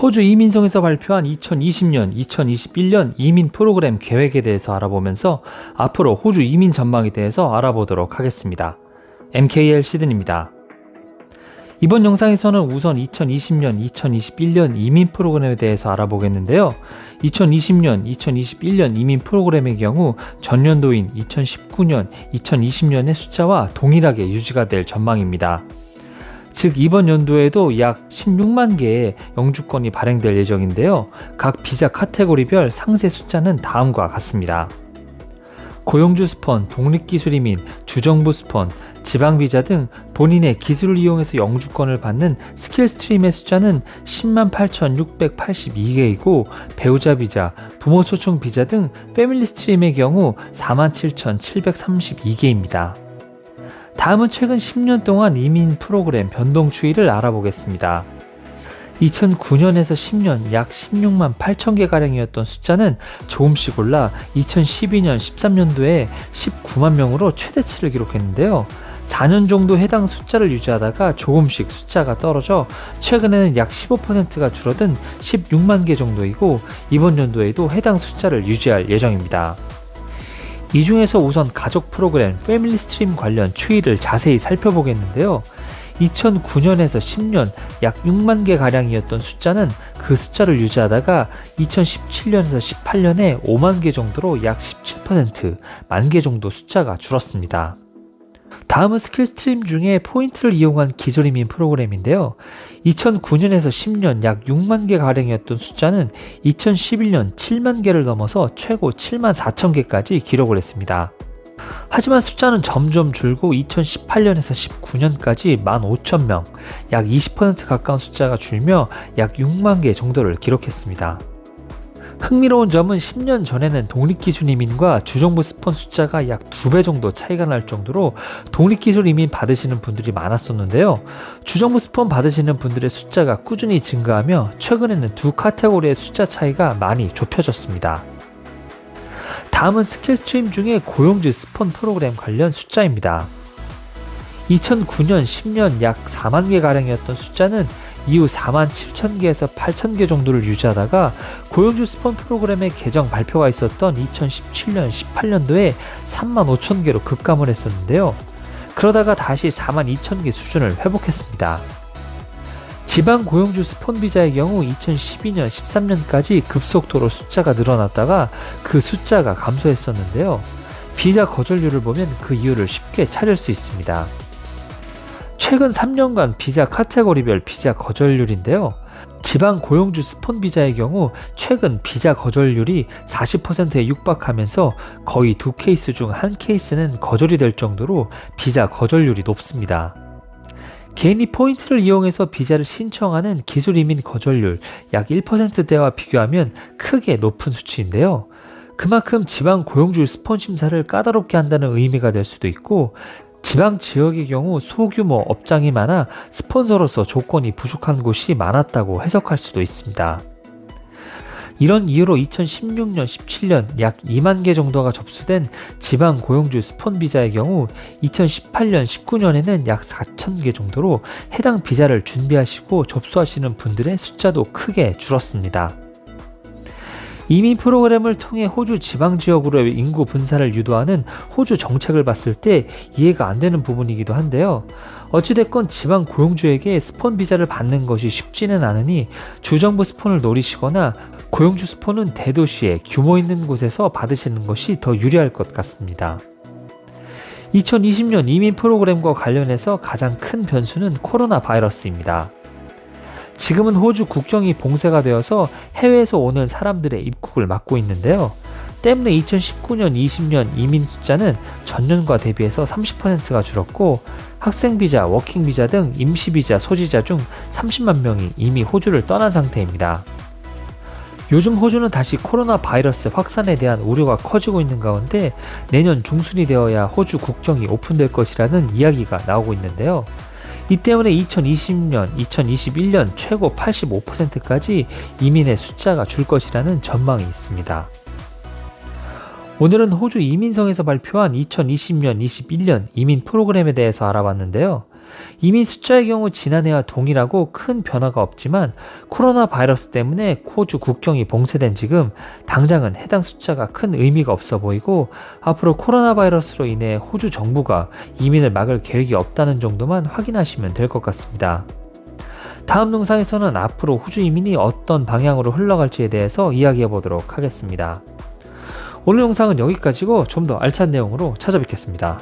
호주 이민성에서 발표한 2020년, 2021년 이민 프로그램 계획에 대해서 알아보면서 앞으로 호주 이민 전망에 대해서 알아보도록 하겠습니다. MKL 시든입니다. 이번 영상에서는 우선 2020년, 2021년 이민 프로그램에 대해서 알아보겠는데요. 2020년, 2021년 이민 프로그램의 경우 전년도인 2019년, 2020년의 숫자와 동일하게 유지가 될 전망입니다. 즉 이번 연도에도 약 16만 개의 영주권이 발행될 예정인데요. 각 비자 카테고리별 상세 숫자는 다음과 같습니다. 고용주 스폰, 독립기술이민, 주정부 스폰, 지방비자 등 본인의 기술을 이용해서 영주권을 받는 스킬 스트림의 숫자는 10만 8,682개이고 배우자 비자, 부모 초청 비자 등 패밀리 스트림의 경우 4만 7,732개입니다. 다음은 최근 10년 동안 이민 프로그램 변동 추이를 알아보겠습니다. 2009년에서 10년 약 16만 8천 개 가량이었던 숫자는 조금씩 올라 2012년 13년도에 19만 명으로 최대치를 기록했는데요. 4년 정도 해당 숫자를 유지하다가 조금씩 숫자가 떨어져 최근에는 약 15%가 줄어든 16만 개 정도이고 이번 연도에도 해당 숫자를 유지할 예정입니다. 이 중에서 우선 가족 프로그램 패밀리 스트림 관련 추이를 자세히 살펴보겠는데요. 2009년에서 10년 약 6만 개 가량이었던 숫자는 그 숫자를 유지하다가 2017년에서 18년에 5만 개 정도로 약 17%, 만 개 정도 숫자가 줄었습니다. 다음은 스킬 스트림 중에 포인트를 이용한 기술 이민 프로그램인데요. 2009년에서 10년 약 6만 개 가량이었던 숫자는 2011년 7만 개를 넘어서 최고 7만 4천 개까지 기록을 했습니다. 하지만 숫자는 점점 줄고 2018년에서 19년까지 15,000명, 약 20% 가까운 숫자가 줄며 약 6만 개 정도를 기록했습니다. 흥미로운 점은 10년 전에는 독립기술 이민과 주정부 스폰 숫자가 약 두 배 정도 차이가 날 정도로 독립기술 이민 받으시는 분들이 많았었는데요. 주정부 스폰 받으시는 분들의 숫자가 꾸준히 증가하며 최근에는 두 카테고리의 숫자 차이가 많이 좁혀졌습니다. 다음은 스킬 스트림 중에 고용주 스폰 프로그램 관련 숫자입니다. 2009년 10년 약 4만 개 가량이었던 숫자는 이후 4만 7천 개에서 8천 개 정도를 유지하다가 고용주 스폰 프로그램의 개정 발표가 있었던 2017년 18년도에 3만 5천 개로 급감을 했었는데요. 그러다가 다시 4만 2천 개 수준을 회복했습니다. 지방 고용주 스폰 비자의 경우 2012년 13년까지 급속도로 숫자가 늘어났다가 그 숫자가 감소했었는데요. 비자 거절률을 보면 그 이유를 쉽게 찾을 수 있습니다. 최근 3년간 비자 카테고리별 비자 거절률인데요. 지방 고용주 스폰 비자의 경우 최근 비자 거절률이 40%에 육박하면서 거의 두 케이스 중 한 케이스는 거절이 될 정도로 비자 거절률이 높습니다. 개인이 포인트를 이용해서 비자를 신청하는 기술 이민 거절률 약 1%대와 비교하면 크게 높은 수치인데요. 그만큼 지방 고용주 스폰 심사를 까다롭게 한다는 의미가 될 수도 있고 지방 지역의 경우 소규모 업장이 많아 스폰서로서 조건이 부족한 곳이 많았다고 해석할 수도 있습니다. 이런 이유로 2016년, 17년 약 2만 개 정도가 접수된 지방 고용주 스폰 비자의 경우 2018년, 19년에는 약 4천 개 정도로 해당 비자를 준비하시고 접수하시는 분들의 숫자도 크게 줄었습니다. 이민 프로그램을 통해 호주 지방 지역으로의 인구 분산을 유도하는 호주 정책을 봤을 때 이해가 안 되는 부분이기도 한데요. 어찌됐건 지방 고용주에게 스폰 비자를 받는 것이 쉽지는 않으니 주정부 스폰을 노리시거나 고용주 스폰은 대도시에 규모 있는 곳에서 받으시는 것이 더 유리할 것 같습니다. 2020년 이민 프로그램과 관련해서 가장 큰 변수는 코로나 바이러스입니다. 지금은 호주 국경이 봉쇄가 되어서 해외에서 오는 사람들의 입국을 막고 있는데요. 때문에 2019년 20년 이민 숫자는 전년과 대비해서 30%가 줄었고 학생 비자, 워킹 비자 등 임시 비자 소지자 중 30만 명이 이미 호주를 떠난 상태입니다. 요즘 호주는 다시 코로나 바이러스 확산에 대한 우려가 커지고 있는 가운데 내년 중순이 되어야 호주 국경이 오픈될 것이라는 이야기가 나오고 있는데요. 이 때문에 2020년, 2021년 최고 85%까지 이민의 숫자가 줄 것이라는 전망이 있습니다. 오늘은 호주 이민성에서 발표한 2020년, 21년 이민 프로그램에 대해서 알아봤는데요. 이민 숫자의 경우 지난해와 동일하고 큰 변화가 없지만 코로나 바이러스 때문에 호주 국경이 봉쇄된 지금 당장은 해당 숫자가 큰 의미가 없어 보이고 앞으로 코로나 바이러스로 인해 호주 정부가 이민을 막을 계획이 없다는 정도만 확인하시면 될 것 같습니다. 다음 영상에서는 앞으로 호주 이민이 어떤 방향으로 흘러갈지에 대해서 이야기해 보도록 하겠습니다. 오늘 영상은 여기까지고 좀 더 알찬 내용으로 찾아뵙겠습니다.